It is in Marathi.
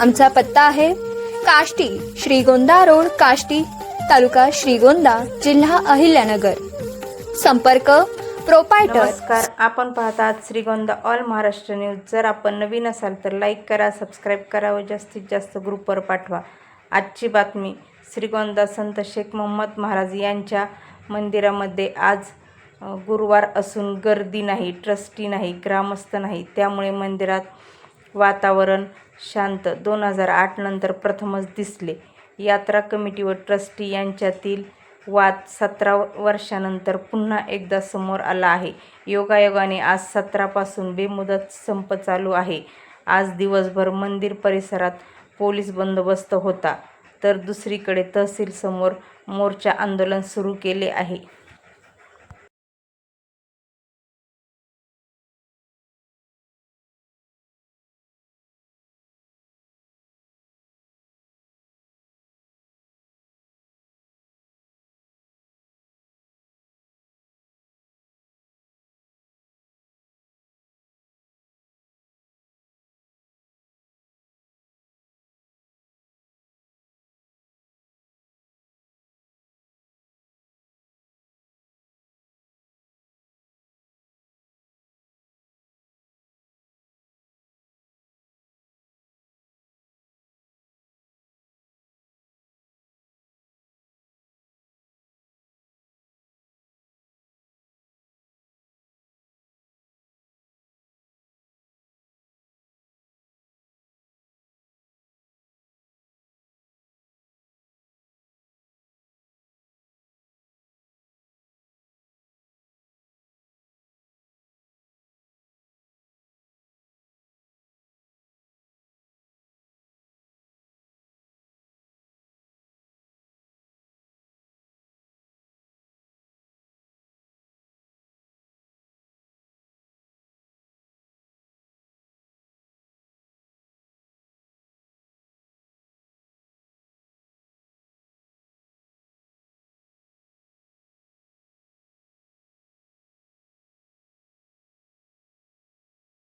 आमचा पत्ता आहे काष्टी श्रीगोंदा रोड काष्टी तालुका श्रीगोंदा जिल्हा अहिल्यानगर. संपर्क प्रोपायटर. नमस्कार आपण पाहतात श्रीगोंदा ऑल महाराष्ट्र न्यूज. जर आपण नवीन असाल तर लाईक करा सबस्क्राईब करा व जास्तीत जास्त ग्रुपवर पाठवा. आजची बातमी श्रीगोंदा संत शेख मोहम्मद महाराज यांच्या मंदिरामध्ये आज गुरुवार असून गर्दी नाही ट्रस्टी नाही ग्रामस्थ नाही. त्यामुळे मंदिरात वातावरण शांत. दोन हजार आठ नंतर प्रथमच दिसले. यात्रा कमिटी व ट्रस्टी यांच्यातील वाद सतरा वर्षानंतर पुन्हा एकदा समोर आला आहे. योगायोगाने आज सतरापासून बेमुदत संप चालू आहे. आज दिवसभर मंदिर परिसरात पोलीस बंदोबस्त होता. तर दुसरीकडे तहसीलसमोर मोर्चा आंदोलन सुरू केले आहे.